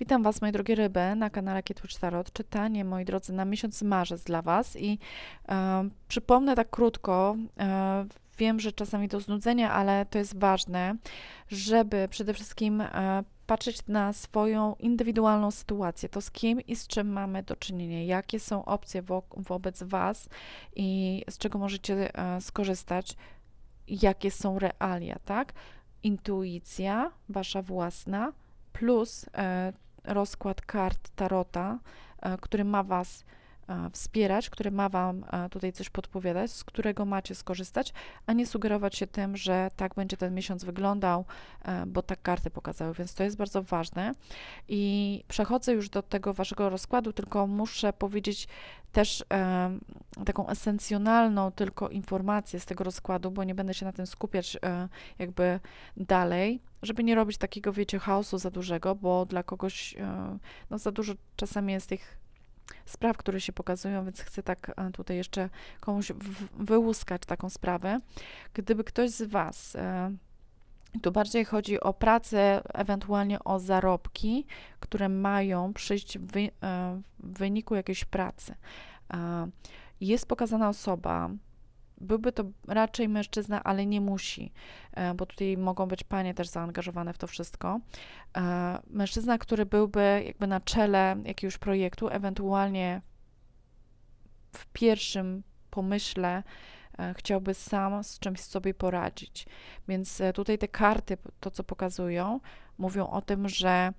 Witam Was, moi drogie ryby, na kanale Kietwitch Tarot. Czytanie, moi drodzy, na miesiąc marzec dla Was i e, przypomnę tak krótko, e, wiem, że czasami to znudzenie, ale to jest ważne, żeby przede wszystkim e, patrzeć na swoją indywidualną sytuację, to z kim i z czym mamy do czynienia, jakie są opcje wo wobec Was i z czego możecie e, skorzystać, jakie są realia, tak? Intuicja, Wasza własna, plus e, rozkład kart Tarota, e, który ma Was wspierać, który ma Wam e, tutaj coś podpowiadać, z którego macie skorzystać, a nie sugerować się tym, że tak będzie ten miesiąc wyglądał, bo tak karty pokazały, więc to jest bardzo ważne. I przechodzę już do tego Waszego rozkładu, tylko muszę powiedzieć też e, taką esencjonalną tylko informację z tego rozkładu, bo nie będę się na tym skupiać e, jakby dalej, żeby nie robić takiego, wiecie, chaosu za dużego, bo dla kogoś e, no, za dużo czasami jest tych spraw, które się pokazują, więc chcę tak e, tutaj jeszcze komuś wyłuskać taką sprawę. Gdyby ktoś z Was e, tu bardziej chodzi o pracę, ewentualnie o zarobki, które mają przyjść w, e, w wyniku jakiejś pracy. Jest pokazana osoba, byłby to raczej mężczyzna, ale nie musi, e, bo tutaj mogą być panie też zaangażowane w to wszystko. E, mężczyzna, który byłby jakby na czele jakiegoś projektu, ewentualnie w pierwszym pomyśle e, chciałby sam z czymś sobie poradzić. Więc tutaj te karty, to co pokazują, mówią o tym, że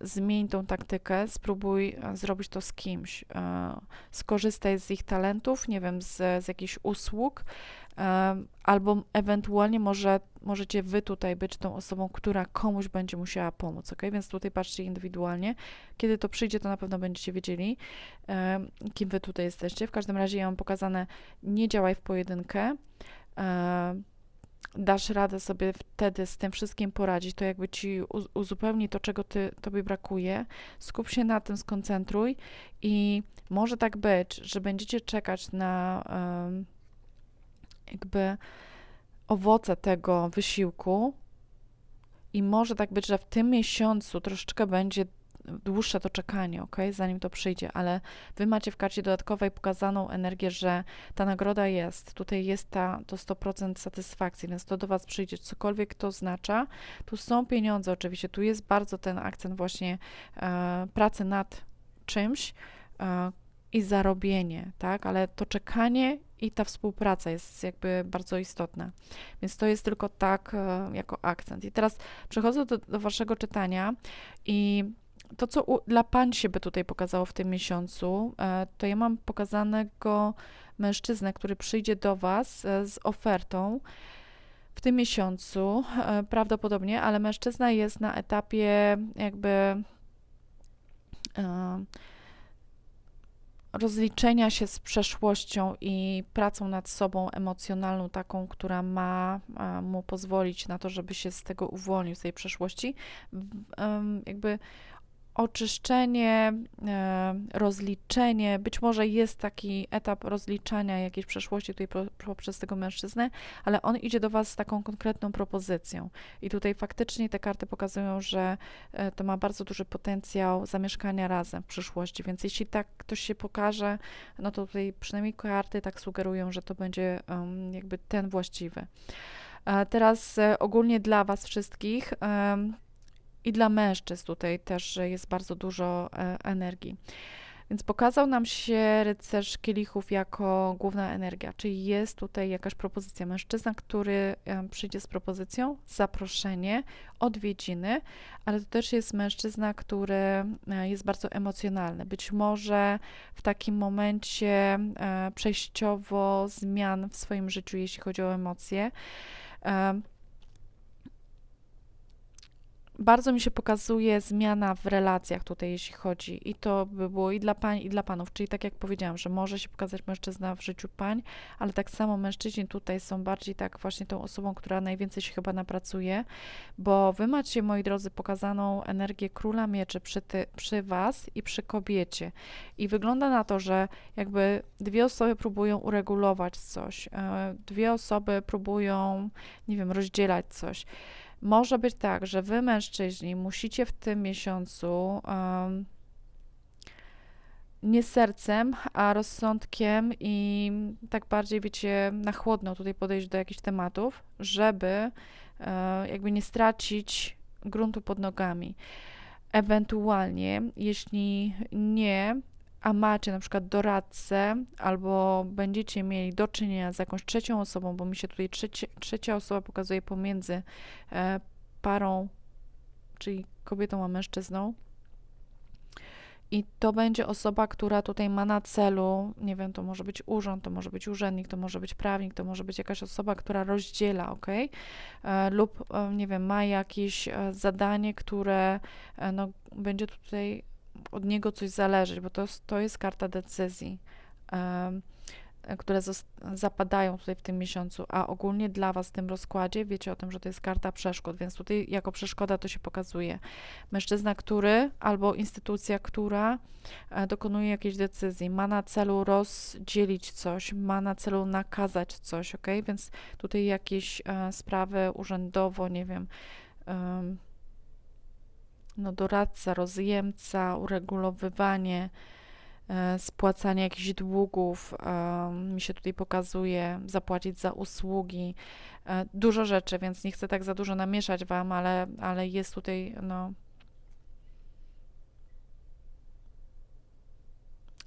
zmień tą taktykę, spróbuj e, zrobić to z kimś. E, skorzystaj z ich talentów, nie wiem, z, z jakichś usług, albo ewentualnie może, możecie wy tutaj być tą osobą, która komuś będzie musiała pomóc, ok? Więc tutaj patrzcie indywidualnie. Kiedy to przyjdzie, to na pewno będziecie wiedzieli, kim wy tutaj jesteście. W każdym razie ja mam pokazane, nie działaj w pojedynkę dasz radę sobie wtedy z tym wszystkim poradzić, to jakby ci uzupełni to, czego ty, tobie brakuje. Skup się na tym, skoncentruj i może tak być, że będziecie czekać na jakby owoce tego wysiłku i może tak być, że w tym miesiącu troszeczkę będzie dłuższe to czekanie, ok, zanim to przyjdzie, ale wy macie w karcie dodatkowej pokazaną energię, że ta nagroda jest, tutaj jest ta, to 100% satysfakcji, więc to do was przyjdzie, cokolwiek to oznacza. Tu są pieniądze oczywiście, tu jest bardzo ten akcent właśnie e, pracy nad czymś e, i zarobienie, tak, ale to czekanie i ta współpraca jest jakby bardzo istotna. Więc to jest tylko tak e, jako akcent. I teraz przechodzę do, do waszego czytania i to, co u, dla pań się by tutaj pokazało w tym miesiącu, e, to ja mam pokazanego mężczyznę, który przyjdzie do Was e, z ofertą w tym miesiącu, e, prawdopodobnie, ale mężczyzna jest na etapie jakby rozliczenia się z przeszłością i pracą nad sobą emocjonalną, taką, która ma mu pozwolić na to, żeby się z tego uwolnił, z tej przeszłości. Jakby oczyszczenie, e, rozliczenie, być może jest taki etap rozliczania jakiejś przeszłości tutaj poprzez tego mężczyznę, ale on idzie do Was z taką konkretną propozycją. I tutaj faktycznie te karty pokazują, że e, to ma bardzo duży potencjał zamieszkania razem w przyszłości, więc jeśli tak ktoś się pokaże, no to tutaj przynajmniej karty tak sugerują, że to będzie jakby ten właściwy. Teraz e, ogólnie dla Was wszystkich i dla mężczyzn tutaj też jest bardzo dużo e, energii. Więc pokazał nam się rycerz kielichów jako główna energia, czyli jest tutaj jakaś propozycja. Mężczyzna, który e, przyjdzie z propozycją, zaproszenie, odwiedziny, ale to też jest mężczyzna, który e, jest bardzo emocjonalny. Być może w takim momencie przejściowo zmian w swoim życiu, jeśli chodzi o emocje bardzo mi się pokazuje zmiana w relacjach tutaj, jeśli chodzi, i to by było i dla pań, i dla panów. Czyli tak jak powiedziałam, że może się pokazać mężczyzna w życiu pań, ale tak samo mężczyźni tutaj są bardziej tak właśnie tą osobą, która najwięcej się chyba napracuje, bo wy macie, moi drodzy, pokazaną energię króla mieczy przy, ty, przy was i przy kobiecie. I wygląda na to, że jakby dwie osoby próbują uregulować coś, e, dwie osoby próbują, nie wiem, rozdzielać coś Może być tak, że wy mężczyźni musicie w tym miesiącu um, nie sercem, a rozsądkiem i tak bardziej, wiecie, na chłodno tutaj podejść do jakichś tematów, żeby e, jakby nie stracić gruntu pod nogami. Ewentualnie, jeśli nie, a macie na przykład doradcę, albo będziecie mieli do czynienia z jakąś trzecią osobą, bo mi się tutaj trzecie, trzecia osoba pokazuje pomiędzy e, parą, czyli kobietą a mężczyzną, i to będzie osoba, która tutaj ma na celu, nie wiem, to może być urząd, to może być urzędnik, to może być prawnik, to może być jakaś osoba, która rozdziela, ok? E, lub, e, nie wiem, ma jakieś e, zadanie, które e, no, będzie tutaj od niego coś zależeć, bo to, to jest karta decyzji. Które zapadają tutaj w tym miesiącu, a ogólnie dla Was w tym rozkładzie wiecie o tym, że to jest karta przeszkód, więc tutaj jako przeszkoda to się pokazuje. Mężczyzna, który albo instytucja, która e, dokonuje jakiejś decyzji, ma na celu rozdzielić coś, ma na celu nakazać coś, ok? Więc tutaj jakieś e, sprawy urzędowo, nie wiem, no doradca, rozjemca, uregulowywanie, E, spłacanie jakichś długów, mi się tutaj pokazuje, zapłacić za usługi, e, dużo rzeczy, więc nie chcę tak za dużo namieszać Wam, ale, ale jest tutaj, no,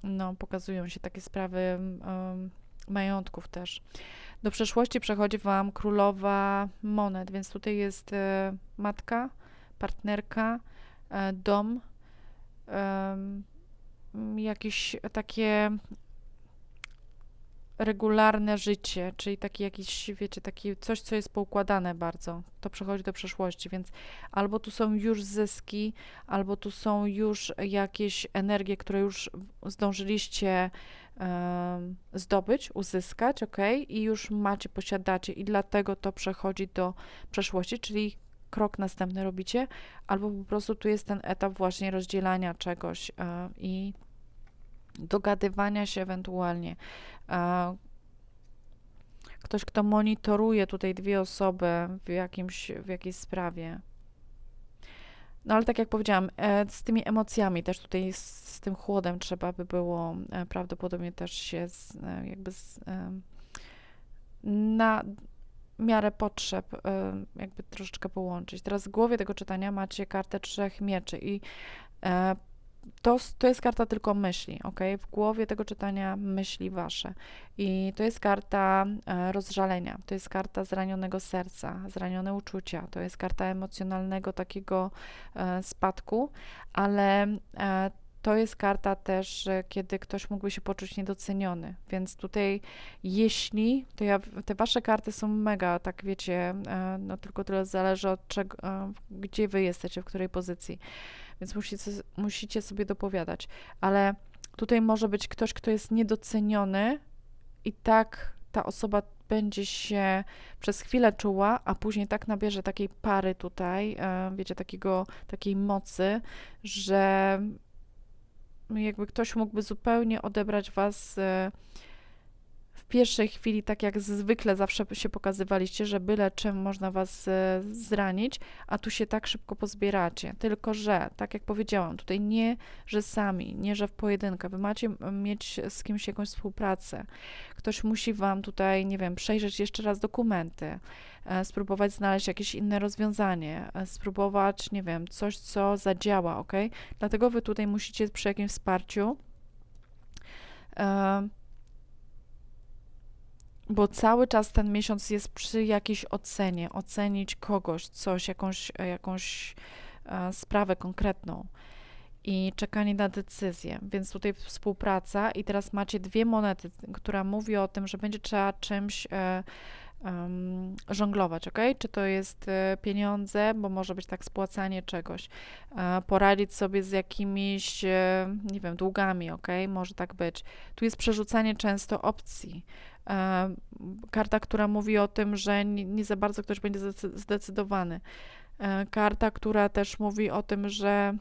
no, pokazują się takie sprawy majątków też. Do przeszłości przechodzi Wam królowa monet, więc tutaj jest e, matka, partnerka, e, dom, Mm, jakieś takie regularne życie, czyli taki jakiś, wiecie, taki coś, co jest poukładane bardzo, to przechodzi do przeszłości, więc albo tu są już zyski, albo tu są już jakieś energie, które już zdążyliście um, zdobyć, uzyskać, ok, i już macie, posiadacie. I dlatego to przechodzi do przeszłości, czyli krok następny robicie, albo po prostu tu jest ten etap właśnie rozdzielania czegoś e, i dogadywania się ewentualnie. E, ktoś, kto monitoruje tutaj dwie osoby w, jakimś, w jakiejś sprawie. No ale tak jak powiedziałam, e, z tymi emocjami też tutaj, z, z tym chłodem trzeba by było prawdopodobnie też się z, jakby z, na miarę potrzeb y, jakby troszeczkę połączyć. Teraz w głowie tego czytania macie kartę trzech mieczy i e, to, to jest karta tylko myśli, ok? W głowie tego czytania myśli wasze. I to jest karta e, rozżalenia, to jest karta zranionego serca, zranione uczucia, to jest karta emocjonalnego takiego e, spadku, ale to jest karta też, kiedy ktoś mógłby się poczuć niedoceniony. Więc tutaj, jeśli, to ja, te wasze karty są mega, tak wiecie, e, no tylko tyle zależy od czego, e, gdzie wy jesteście, w której pozycji. Więc musicie, musicie sobie dopowiadać. Ale tutaj może być ktoś, kto jest niedoceniony i tak ta osoba będzie się przez chwilę czuła, a później tak nabierze takiej pary tutaj, e, wiecie, takiego, takiej mocy, że jakby ktoś mógłby zupełnie odebrać was e, pierwszej chwili, tak jak zwykle zawsze się pokazywaliście, że byle czym można was e, zranić, a tu się tak szybko pozbieracie. Tylko, że, tak jak powiedziałam, tutaj nie, że sami, nie, że w pojedynkę. Wy macie mieć z kimś jakąś współpracę. Ktoś musi wam tutaj, nie wiem, przejrzeć jeszcze raz dokumenty, e, spróbować znaleźć jakieś inne rozwiązanie, e, spróbować, nie wiem, coś, co zadziała, ok? Dlatego wy tutaj musicie przy jakimś wsparciu bo cały czas ten miesiąc jest przy jakiejś ocenie, ocenić kogoś, coś, jakąś, jakąś e, sprawę konkretną i czekanie na decyzję. Więc tutaj współpraca i teraz macie dwie monety, która mówi o tym, że będzie trzeba czymś e, um, żonglować, ok? Czy to jest e, pieniądze, bo może być tak spłacanie czegoś, e, poradzić sobie z jakimiś, e, nie wiem, długami, ok? Może tak być. Tu jest przerzucanie często opcji. E, karta, która mówi o tym, że nie, za bardzo ktoś będzie zdecydowany. E, karta, która też mówi o tym, że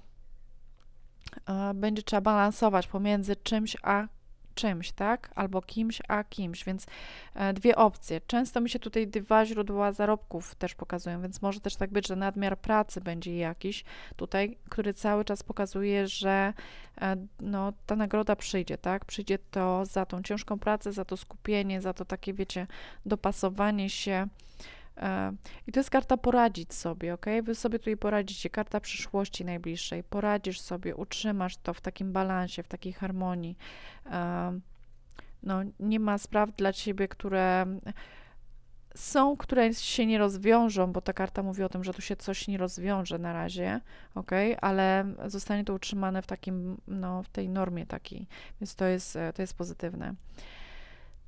e, będzie trzeba balansować pomiędzy czymś a czymś, tak? Albo kimś, a kimś, więc e, dwie opcje. Często mi się tutaj dwa źródła zarobków też pokazują, więc może też tak być, że nadmiar pracy będzie jakiś tutaj, który cały czas pokazuje, że e, no, ta nagroda przyjdzie, tak? Przyjdzie to za tą ciężką pracę, za to skupienie, za to takie, wiecie, dopasowanie się. E, I to jest karta poradzić sobie, ok? Wy sobie tutaj poradzicie, karta przyszłości najbliższej. Poradzisz sobie, utrzymasz to w takim balansie, w takiej harmonii. E, no, nie ma spraw dla ciebie, które są, które się nie rozwiążą, bo ta karta mówi o tym, że tu się coś nie rozwiąże na razie, ok, ale zostanie to utrzymane w takim, no, w tej normie takiej, więc to jest, to jest pozytywne.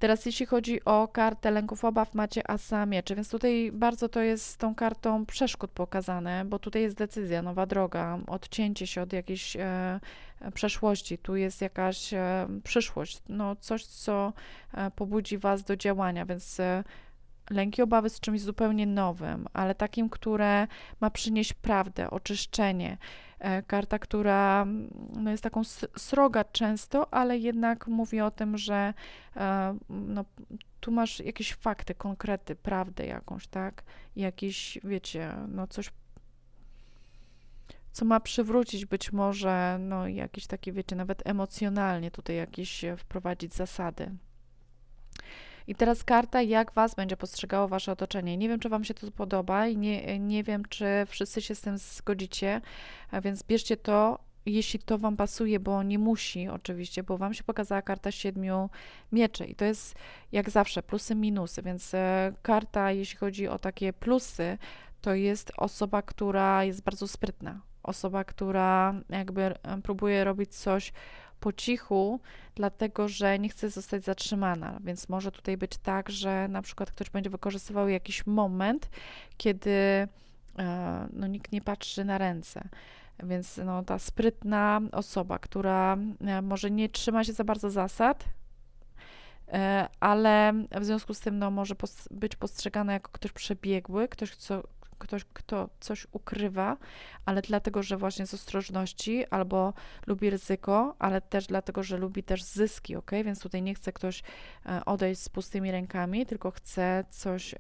Teraz jeśli chodzi o kartę lęków obaw, macie asa mieczy, więc tutaj bardzo to jest z tą kartą przeszkód pokazane, bo tutaj jest decyzja, nowa droga, odcięcie się od jakiejś e, przeszłości, tu jest jakaś e, przyszłość, no coś, co e, pobudzi Was do działania, więc e, lęki, obawy z czymś zupełnie nowym, ale takim, które ma przynieść prawdę, oczyszczenie. E, karta, która no, jest taką sroga często, ale jednak mówi o tym, że e, no, tu masz jakieś fakty, konkrety, prawdę jakąś, tak? Jakieś, wiecie, no coś co ma przywrócić być może, no jakieś takie, wiecie, nawet emocjonalnie tutaj jakieś wprowadzić zasady. I teraz karta, jak Was będzie postrzegało Wasze otoczenie. Nie wiem, czy Wam się to podoba i nie, nie wiem, czy wszyscy się z tym zgodzicie, więc bierzcie to, jeśli to Wam pasuje, bo nie musi oczywiście, bo Wam się pokazała karta siedmiu mieczy i to jest jak zawsze plusy, minusy, więc e, karta, jeśli chodzi o takie plusy, to jest osoba, która jest bardzo sprytna, osoba, która jakby e, próbuje robić coś po cichu, dlatego że nie chce zostać zatrzymana. Więc może tutaj być tak, że na przykład ktoś będzie wykorzystywał jakiś moment, kiedy e, no, nikt nie patrzy na ręce. Więc no, ta sprytna osoba, która e, może nie trzyma się za bardzo zasad, e, ale w związku z tym no, może być postrzegana jako ktoś przebiegły, ktoś, co, ktoś, kto coś ukrywa, ale dlatego, że właśnie z ostrożności albo lubi ryzyko, ale też dlatego, że lubi też zyski, ok? Więc tutaj nie chce ktoś e, odejść z pustymi rękami, tylko chce coś, e,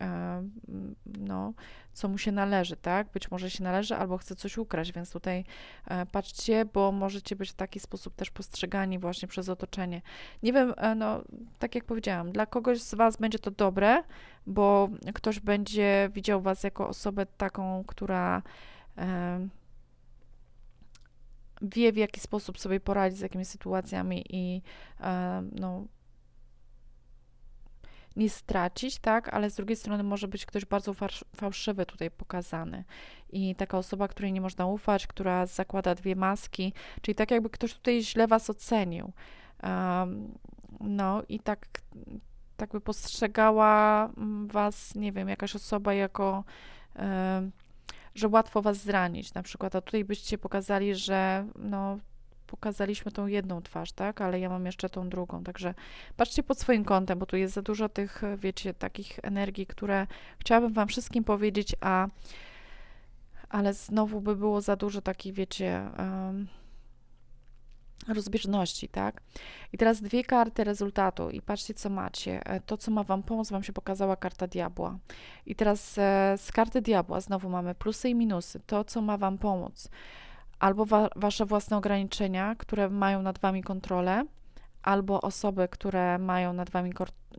no, co mu się należy, tak? Być może się należy, albo chce coś ukraść, więc tutaj e, patrzcie, bo możecie być w taki sposób też postrzegani właśnie przez otoczenie. Nie wiem, no, tak jak powiedziałam, dla kogoś z Was będzie to dobre, bo ktoś będzie widział Was jako osobę taką, która wie, w jaki sposób sobie poradzić z jakimiś sytuacjami i no, nie stracić, tak, ale z drugiej strony może być ktoś bardzo fałszywy tutaj pokazany. I taka osoba, której nie można ufać, która zakłada dwie maski, czyli tak jakby ktoś tutaj źle was ocenił. Um, no i tak, tak by postrzegała mm, was, nie wiem, jakaś osoba jako um, że łatwo was zranić, na przykład, a tutaj byście pokazali, że no, pokazaliśmy tą jedną twarz, tak, ale ja mam jeszcze tą drugą, także patrzcie pod swoim kątem, bo tu jest za dużo tych, wiecie, takich energii, które chciałabym wam wszystkim powiedzieć, a ale znowu by było za dużo takich, wiecie, um, rozbieżności, tak? I teraz dwie karty rezultatu i patrzcie, co macie. E, to, co ma Wam pomóc, Wam się pokazała karta diabła. I teraz e, z karty diabła znowu mamy plusy i minusy. To, co ma Wam pomóc. Albo wa Wasze własne ograniczenia, które mają nad Wami kontrolę, albo osoby, które mają nad Wami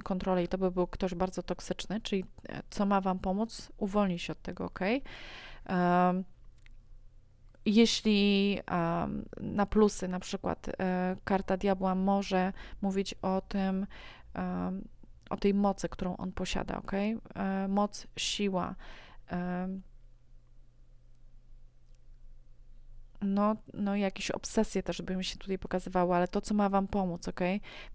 kontrolę i to by był ktoś bardzo toksyczny, czyli e, co ma Wam pomóc, uwolnić się od tego, ok? Um, jeśli um, na plusy, na przykład e, karta diabła może mówić o tym, o tej mocy, którą on posiada, ok? E, moc, siła. E, no, no, jakieś obsesje też by mi się tutaj pokazywały, ale to, co ma Wam pomóc, ok?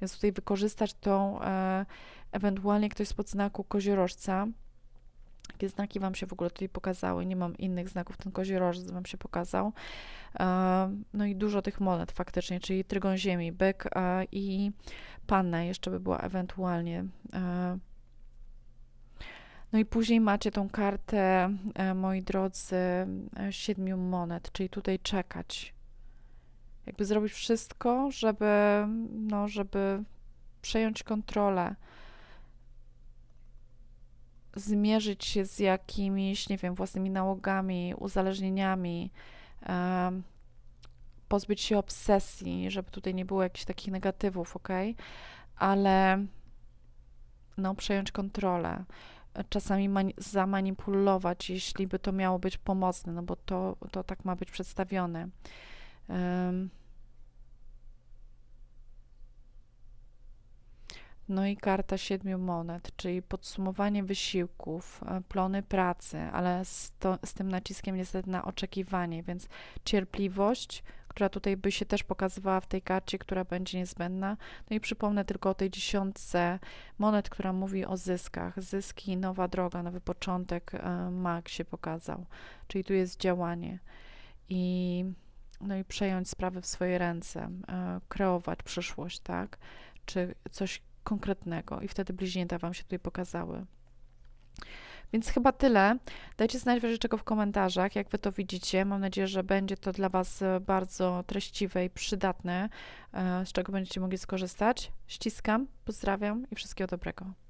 Więc tutaj wykorzystać tą, e, ewentualnie ktoś spod znaku koziorożca, Jakie znaki Wam się w ogóle tutaj pokazały? Nie mam innych znaków, ten koziorożec Wam się pokazał. No i dużo tych monet faktycznie, czyli trygon ziemi, byk i panna jeszcze by była ewentualnie. No i później macie tą kartę, e, moi drodzy, e, siedmiu monet, czyli tutaj czekać. Jakby zrobić wszystko, żeby, no, żeby przejąć kontrolę, zmierzyć się z jakimiś, nie wiem, własnymi nałogami, uzależnieniami, em, pozbyć się obsesji, żeby tutaj nie było jakichś takich negatywów, ok? Ale no, przejąć kontrolę, czasami mani- zamanipulować, jeśli by to miało być pomocne, no bo to, to tak ma być przedstawione. No i karta siedmiu monet, czyli podsumowanie wysiłków, e, plony pracy, ale z, to, z tym naciskiem niestety na oczekiwanie, więc cierpliwość, która tutaj by się też pokazywała w tej karcie, która będzie niezbędna. No i przypomnę tylko o tej dziesiątce monet, która mówi o zyskach. Zyski, nowa droga, nowy początek, e, mag się pokazał, czyli tu jest działanie. I no i przejąć sprawy w swoje ręce, e, kreować przyszłość, tak? Czy coś konkretnego i wtedy bliźnięta Wam się tutaj pokazały. Więc chyba tyle. Dajcie znać w czego w komentarzach, jak Wy to widzicie. Mam nadzieję, że będzie to dla Was e, bardzo treściwe i przydatne, e, z czego będziecie mogli skorzystać. Ściskam, pozdrawiam i wszystkiego dobrego.